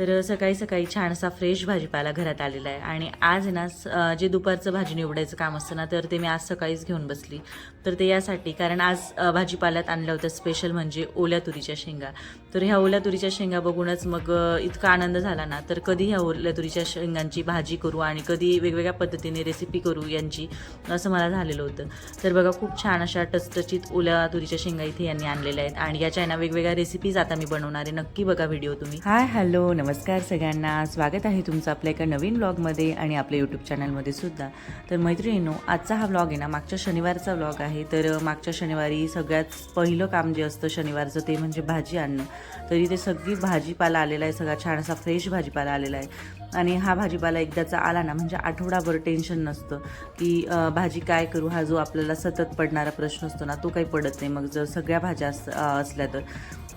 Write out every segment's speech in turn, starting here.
तर सकाळी सकाळी छानसा फ्रेश भाजीपाला घरात आलेला आहे. आणि आज आहे ना स- जे दुपारचं भाजी निवडायचं काम असतं ना तर ते मी आज सकाळीच घेऊन बसली. तर ते यासाठी कारण आज भाजीपाल्यात आणलं होतं स्पेशल म्हणजे ओल्या तुरीच्या शेंगा. तर ह्या ओल्या तुरीच्या शेंगा बघूनच मग इतका आनंद झाला ना. तर कधी ह्या ओल्या तुरीच्या शेंगांची भाजी करू आणि कधी वेगवेगळ्या पद्धतीने रेसिपी करू यांची असं मला झालेलं होतं. तर बघा खूप छान अशा टचटचीत ओल्या तुरीच्या शेंगा इथे यांनी आणलेल्या आहेत. आणि याच्या आहे ना वेगवेगळ्या रेसिपीज आता मी बनवणार आहे. नक्की बघा व्हिडिओ तुम्ही. हाय हॅलो नमस्कार. नमस्कार सगळ्यांना. स्वागत आहे तुमचं आपल्या एका नवीन ब्लॉगमध्ये आणि आपल्या यूट्यूब चॅनलमध्ये सुद्धा. तर मैत्रिणींनो आजचा हा ब्लॉग आहे ना मागच्या शनिवारचा ब्लॉग आहे. तर मागच्या शनिवारी सगळ्यात पहिलं काम जे असतं शनिवारचं ते म्हणजे भाजी आणणं. तरी ते सगळी भाजीपाला आलेला आहे सगळा छान असा फ्रेश भाजीपाला आलेला आहे. आणि हा भाजीपाला एकदाचा आला ना म्हणजे आठवडाभर टेन्शन नसतं की भाजी काय करू हा जो आपल्याला सतत पडणारा प्रश्न असतो ना तो काही पडत नाही. मग जर सगळ्या भाज्या अस असल्या तर.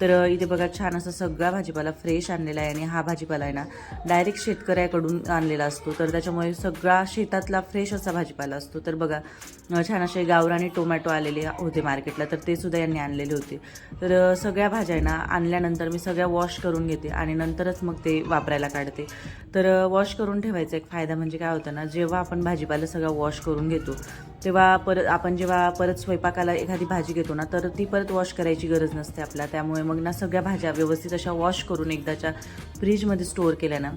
तर इथे बघा छान असा सगळा भाजीपाला फ्रेश आणलेला आहे आणि हा भाजीपाला आहे ना डायरेक्ट शेतकऱ्याकडून आणलेला असतो. तर त्याच्यामुळे सगळा शेतातला फ्रेश असा भाजीपाला असतो. तर बघा छान असे गावरानी टोमॅटो आलेले होते मार्केटला तर ते सुद्धा यांनी आणलेले होते. तर सगळ्या भाज्या आहे ना आणल्यानंतर मी सगळ्या वॉश करून घेते आणि नंतरच मग ते वापरायला काढते. तर तर वॉश करून ठेवायचा एक फायदा म्हणजे काय होतं ना जेव्हा आपण भाजीपाला सगळा वॉश करून घेतो तेव्हा परत आपण जेव्हा परत स्वयंपाकाला एखादी भाजी घेतो ना तर ती परत वॉश करायची गरज नसते आपल्या त्यामुळे मग ना सगळ्या भाज्या व्यवस्थित अशा वॉश करून एकदाच्या फ्रीजमध्ये स्टोअर केल्या ना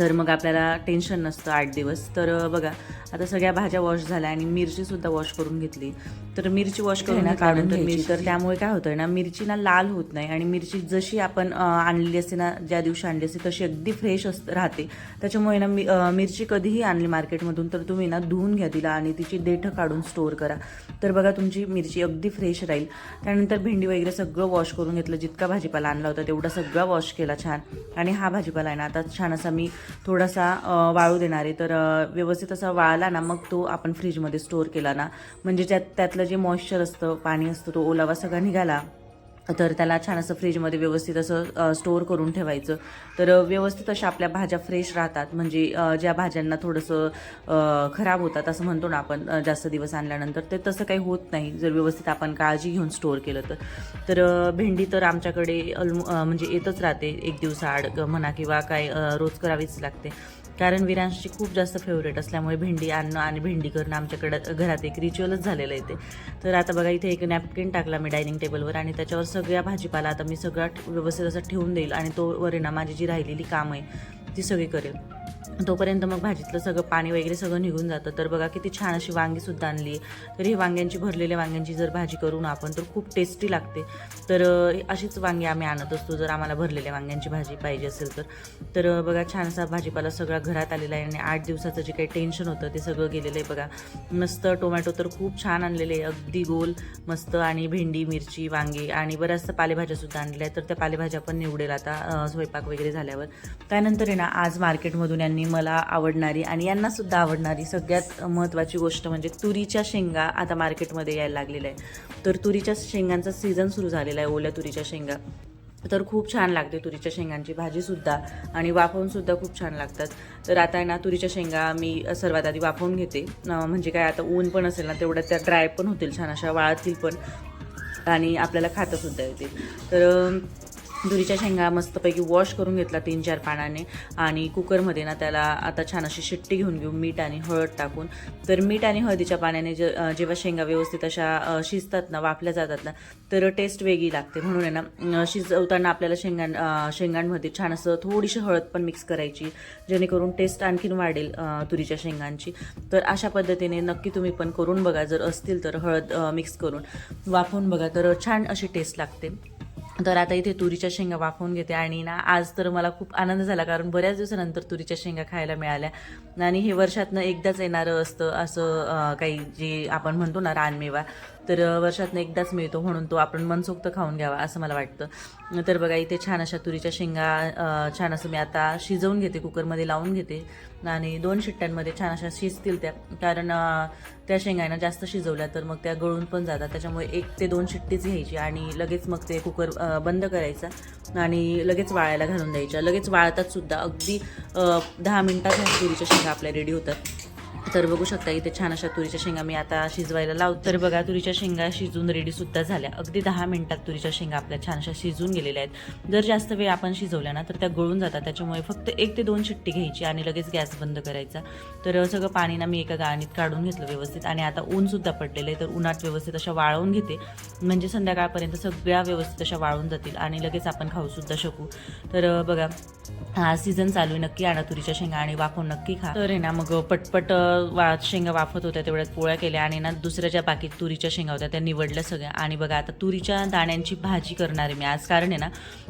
तर मग आपल्याला टेन्शन नसतं आठ दिवस. तर बघा आता सगळ्या भाज्या वॉश झाल्या आणि मिरचीसुद्धा वॉश करून घेतली. तर मिरची वॉश करून काढून तर मिरची तर त्यामुळे काय होतं ना मिरची ना लाल होत नाही आणि मिरची जशी आपण अं, आणलेली असते ना ज्या दिवशी आणली असते तशी अगदी फ्रेश असत राहते. त्याच्यामुळे ना मी मिरची कधीही आणली मार्केटमधून तर तुम्ही ना धुवून घ्या तिला आणि तिची देठं काढून स्टोअर करा. तर बघा तुमची मिरची अगदी फ्रेश राहील. त्यानंतर भेंडी वगैरे सगळं वॉश करून घेतलं. जितका भाजीपाला आणला होता तेवढा सगळा वॉश केला छान. आणि हा भाजीपाला आहे ना आता छान असा मी थोडासा वाळू देणार. आहे तर व्यवस्थित असा वाळला ना मग तो आपण फ्रीजमध्ये स्टोअर केला ना. म्हणजे त्यात त्यातलं जे मॉइश्चर असतं पाणी असतं तो ओलावा सगळा निघाला. तर त्याला छान असं फ्रीजमध्ये व्यवस्थित असं स्टोअर करून ठेवायचं. तर व्यवस्थित अशा आपल्या भाज्या फ्रेश राहतात. म्हणजे ज्या भाज्यांना थोडंसं खराब होतात असं म्हणतो ना आपण जास्त दिवस आणल्यानंतर ते तसं काही होत नाही. जर व्यवस्थित आपण काळजी घेऊन स्टोअर केलं तर. तर भेंडी तर आमच्याकडे म्हणजे येतच राहते. एक दिवसाआड म्हणा किंवा काय रोज करावीच लागते. कारण विरांशची खूप जास्त फेवरेट असल्यामुळे भेंडी आणणं आणि भेंडी करणं आमच्याकडं घरात एक रिच्युअलच झालेलं आहे ते. तर आता बघा इथे एक नॅपकिन टाकला मी डायनिंग टेबलवर आणि त्याच्यावर सगळ्या भाजीपाला आता मी सगळा व्यवस्थित असं ठेवून देईल आणि तो वरे ना माझी जी राहिलेली कामं आहे ती सगळी करेल. तोपर्यंत मग भाजीतलं सगळं पाणी वगैरे सगळं निघून जातं. तर बघा किती छान अशी वांगीसुद्धा आणली. तर ही वांग्यांची भरलेल्या वांग्यांची जर भाजी करू ना आपण तर खूप टेस्टी लागते. तर अशीच वांगी आम्ही आणत असतो जर आम्हाला भरलेल्या वांग्यांची भाजी पाहिजे असेल तर. तर बघा छान असा भाजीपाला सगळा घरात आलेला आहे आणि आठ दिवसाचं जे काही टेन्शन होतं ते सगळं गेलेलं आहे बघा. मस्त टोमॅटो तर खूप छान आणलेले आहे अगदी गोल मस्त आणि भेंडी मिरची वांगी आणि बऱ्याचशा पालेभाज्यासुद्धा आणलेल्या आहेत. तर त्या पालेभाज्या पण निवडेल आता स्वयंपाक वगैरे झाल्यावर. त्यानंतर आहे ना आज मार्केटमधून यांनी मला आवडणारी आणि यांनासुद्धा आवडणारी सगळ्यात महत्त्वाची गोष्ट म्हणजे तुरीच्या शेंगा आता मार्केटमध्ये यायला लागलेल्या आहे तर तुरीच्या शेंगांचा सीझन सुरू झालेला आहे ओल्या तुरीच्या शेंगा. तर खूप छान लागते तुरीच्या शेंगांची भाजीसुद्धा आणि वाफवूनसुद्धा खूप छान लागतात. तर आता आहे ना तुरीच्या शेंगा मी सर्वात आधी वाफवून घेते. म्हणजे काय आता ऊन पण असेल ना तेवढ्या त्या ड्राय पण होतील छान अशा वाळतील पण आणि आपल्याला खातंसुद्धा येतील. तर दुरीच्या तुरीच्या शेंगा मस्तपैकी वॉश करून घेतला तीन चार पाण्याने आणि कुकरमध्ये ना त्याला आता छान अशी शिट्टी घेऊन घेऊ मीठ आणि हळद टाकून. तर मीठ आणि हळदीच्या पाण्याने जे जेव्हा शेंगा व्यवस्थित अशा शिजतात ना वाफल्या जातात ना तर टेस्ट वेगळी लागते. म्हणून आहे ना शिजवताना आपल्याला शेंगां शेंगांमध्ये छान असं थोडीशी हळद पण मिक्स करायची जेणेकरून टेस्ट आणखीन वाढेल तुरीच्या शेंगांची. तर अशा पद्धतीने नक्की तुम्ही पण करून बघा. जर असतील तर हळद मिक्स करून. वाफवून बघा तर छान अशी टेस्ट लागते. तर आता इथे तुरीच्या शेंगा वाफवून घेते आणि ना आज तर मला खूप आनंद झाला कारण बऱ्याच दिवसानंतर तुरीच्या शेंगा खायला मिळाल्या. आणि हे वर्षातनं एकदाच येणारं असतं असं काही जे आपण म्हणतो ना रानमेवा तर वर्षातून वर्षातनं एकदाच मिळतो म्हणून तो आपण मनसोक्त खाऊन घ्यावा असं मला वाटतं. तर बघा इथे छान अशा तुरीच्या शेंगा छान असं मी आता शिजवून घेते कुकरमध्ये लावून घेते. आणि दोन शिट्ट्यांमध्ये छान अशा शिजतील त्या. कारण त्या शेंगांना जास्त शिजवल्या तर मग त्या गळून पण जातात. त्याच्यामुळे एक ते दोन शिट्टीच घ्यायची आणि लगेच मग ते कुकर बंद करायचा आणि लगेच वाळायला घालून द्यायच्या. लगेच वाळतात सुद्धा अगदी दहा मिनिटात ह्या तुरीच्या शेंगा आपल्या रेडी होतात. तर बघू शकता इथे छान अशा तुरीच्या शेंगा मी आता शिजवायला लावतो. तर बघा तुरीच्या शेंगा शिजून रेडी सुद्धा झाल्या. अगदी दहा मिनिटात तुरीच्या शेंगा आपल्या छान अशा शिजून गेलेल्या आहेत. जर जास्त वेळ आपण शिजवल्या ना तर त्या गळून जातात. त्याच्यामुळे फक्त एक ते दोन शिट्टी घ्यायची आणि लगेच गॅस बंद करायचा. तर सगळं पाणी ना मी एका गाळणीत काढून घेतलं व्यवस्थित आणि आता ऊन सुद्धा पडलेलं आहे. तर उन्हात व्यवस्थित अशा वाळवून घेते. म्हणजे संध्याकाळपर्यंत सगळ्या व्यवस्थित अशा वाळून जातील आणि लगेच आपण खाऊ सुद्धा शकू. तर बघा हा सीझन चालू आहे. नक्की आणा तुरीच्या शेंगा आणि वाफून नक्की खा. तर आहे ना मग पटपट वा शेंगा वाफत होत्या तेवढ्यात पोळ्या केल्या आणि ना दुसऱ्या ज्या बाकी तुरीच्या शेंगा होत्या त्या निवडल्या सगळ्या. आणि बघा आता तुरीच्या दाण्यांची भाजी करणार आहे मी. आज कारण आहे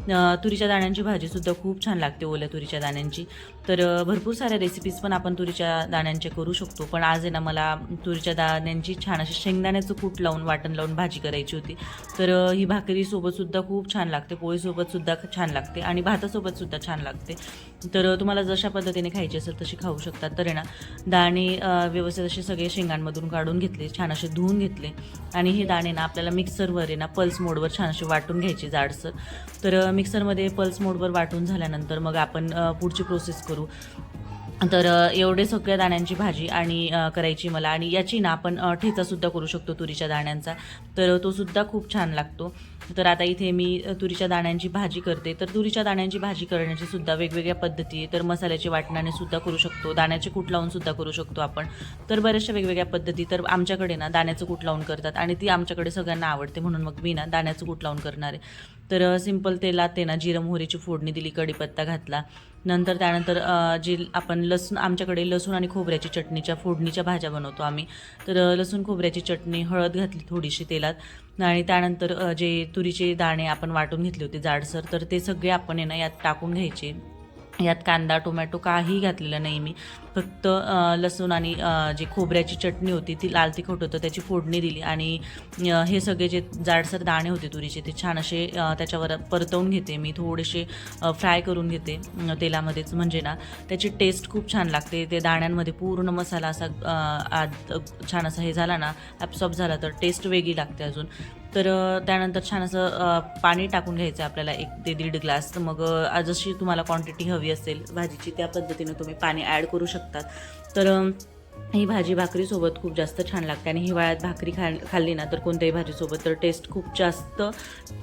ना तुरीच्या दाण्यांची भाजीसुद्धा खूप छान लागते ओल्या तुरीच्या दाण्यांची. तर भरपूर साऱ्या रेसिपीज पण आपण तुरीच्या दाण्यांचे करू शकतो. पण आज आहे ना मला तुरीच्या दाण्यांची छान अशी शेंगदाण्याचं कूट लावून वाटण लावून भाजी करायची होती. तर ही भाकरीसोबतसुद्धा खूप छान लागते. पोळीसोबतसुद्धा छान लागते. आणि भातासोबतसुद्धा छान लागते. तर तुम्हाला जशा पद्धतीने खायची असेल तशी खाऊ शकतात तर आहे ना दाणे अ, व्यवस्थित असे सगळे शेंगांमधून काढून घेतले छान असे धुवून घेतले. आणि हे दाणे ना आपल्याला मिक्सरवर आहे ना पल्स मोडवर छान असे वाटून घ्यायचे जाडसर. तर मिक्सरमध्ये पल्स मोडवर वाटून झाल्यानंतर मग आपण पुढची प्रोसेस करू. तर एवढे सगळ्या दाण्यांची भाजी आणि करायची मला आणि याची ना आपण ठेचासुद्धा करू शकतो तुरीच्या दाण्यांचा. तर तो सुद्धा खूप छान लागतो. तर आता इथे मी तुरीच्या दाण्यांची भाजी करते. तर तुरीच्या दाण्यांची भाजी करण्याची सुद्धा वेगवेगळ्या पद्धती आहे. तर मसाल्याची वाटणाने सुद्धा करू शकतो. दाण्याचे कूट लावून सुद्धा करू शकतो आपण. तर बऱ्याचशा वेगवेगळ्या पद्धती. तर आमच्याकडे ना दाण्याचं कूट लावून करतात आणि ती आमच्याकडे सगळ्यांना आवडते. म्हणून मग मी ना दाण्याचं कूट लावून करणार आहे. तर सिंपल तेलात ते ना जिरं मोहरीची फोडणी दिली कढीपत्ता घातला. नंतर त्यानंतर जी आपण लसूण आमच्याकडे लसूण आणि खोबऱ्याची चटणीच्या फोडणीच्या भाज्या बनवतो आम्ही. तर लसूण खोबऱ्याची चटणी हळद घातली थोडीशी तेलात. आणि त्यानंतर जे तुरीचे दाणे आपण वाटून घेतले होते जाडसर तर ते सगळे आपण आहे ना यात टाकून घ्यायचे. यात कांदा टोमॅटो काही घातलेलं नाही मी. फक्त लसूण आणि जी खोबऱ्याची चटणी होती ती लाल तिखट होतं त्याची फोडणी दिली आणि हे सगळे जे जाडसर दाणे होते तुरीचे ते छान असे त्याच्यावर परतवून घेते मी. थोडेसे फ्राय करून घेते तेलामध्येच म्हणजे ना. त्याची टेस्ट खूप छान लागते. ते दाण्यांमध्ये पूर्ण मसाला असा छान असा हे झाला ना ॲब्सॉर्ब झाला तर टेस्ट वेगळी लागते अजून. तर त्यानंतर छान असं पाणी टाकून घ्यायचं आहे आपल्याला एक ते दीड ग्लास. तर मग जशी तुम्हाला क्वांटिटी हवी असेल भाजीची त्या पद्धतीनं तुम्ही पाणी ॲड करू शकतात. तर ही भाजी भाकरीसोबत खूप जास्त छान लागते. आणि हिवाळ्यात भाकरी खा खाल्ली ना तर कोणत्याही भाजीसोबत तर टेस्ट खूप जास्त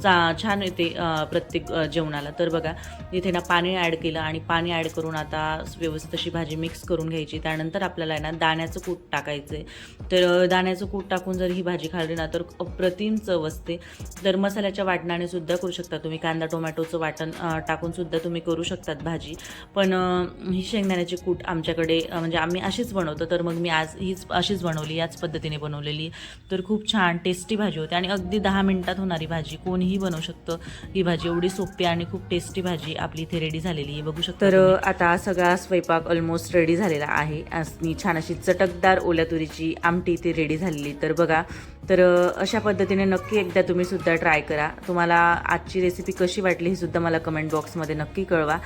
चा छान येते प्रत्येक जेवणाला. तर बघा इथे ना पाणी ॲड केलं आणि पाणी ॲड करून आता व्यवस्थित अशी भाजी मिक्स करून घ्यायची. त्यानंतर आपल्याला आहे ना दाण्याचं कूट टाकायचं आहे तर दाण्याचं कूट टाकून जर ही भाजी खाल्ली ना तर अप्रतिम चव असते. तर मसाल्याच्या वाटणाने सुद्धा करू शकता तुम्ही. कांदा टोमॅटोचं वाटण टाकून सुद्धा तुम्ही करू शकतात भाजी. पण ही शेंगदाण्याची कूट आमच्याकडे म्हणजे आम्ही अशीच बनवतो. तर मग मी आज हीच अशीच बनवली याच पद्धतीने बनवलेली. तर खूप छान टेस्टी भाजी होती. आणि अगदी दहा मिनिटात होणारी भाजी कोणीही बनवू शकतं. ही भाजी एवढी सोपी आणि खूप टेस्टी भाजी आपली इथे रेडी झालेली आहे. बघू शकता तर आता सगळा स्वयंपाक ऑलमोस्ट रेडी झालेला आहे. आणि छान अशी चटकदार ओल्या तुरीची आमटी इथे रेडी झालेली. तर बघा तर अशा पद्धतीने नक्की एकदा तुम्ही सुद्धा ट्राय करा. तुम्हाला आजची रेसिपी कशी वाटली ही सुद्धा मला कमेंट बॉक्समध्ये नक्की कळवा.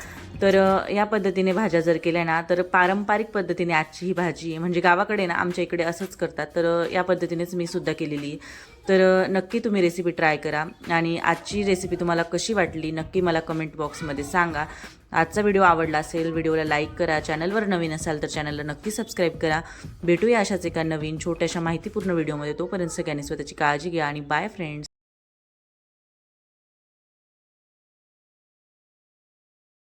तर या पद्धतीने भाज्या जर केल्या ना तर पारंपरिक पद्धतीने आजची ही भाजी आहे. म्हणजे गावाकडे ना आमच्या इकडे असंच करतात. तर या पद्धतीनेच मी सुद्धा केलेली. आहे तर नक्की तुम्ही रेसिपी ट्राय करा. आणि आजची रेसिपी तुम्हाला कशी वाटली नक्की मला कमेंट बॉक्समध्ये सांगा. आजचा व्हिडिओ आवडला असेल व्हिडिओला लाईक करा. चॅनलवर नवीन असाल तर चॅनलला नक्की सबस्क्राईब करा. भेटूया अशाच एका नवीन छोट्याशा माहितीपूर्ण व्हिडिओमध्ये तोपर्यंत सगळ्यांनी स्वतःची काळजी घ्या. आणि बाय फ्रेंड्स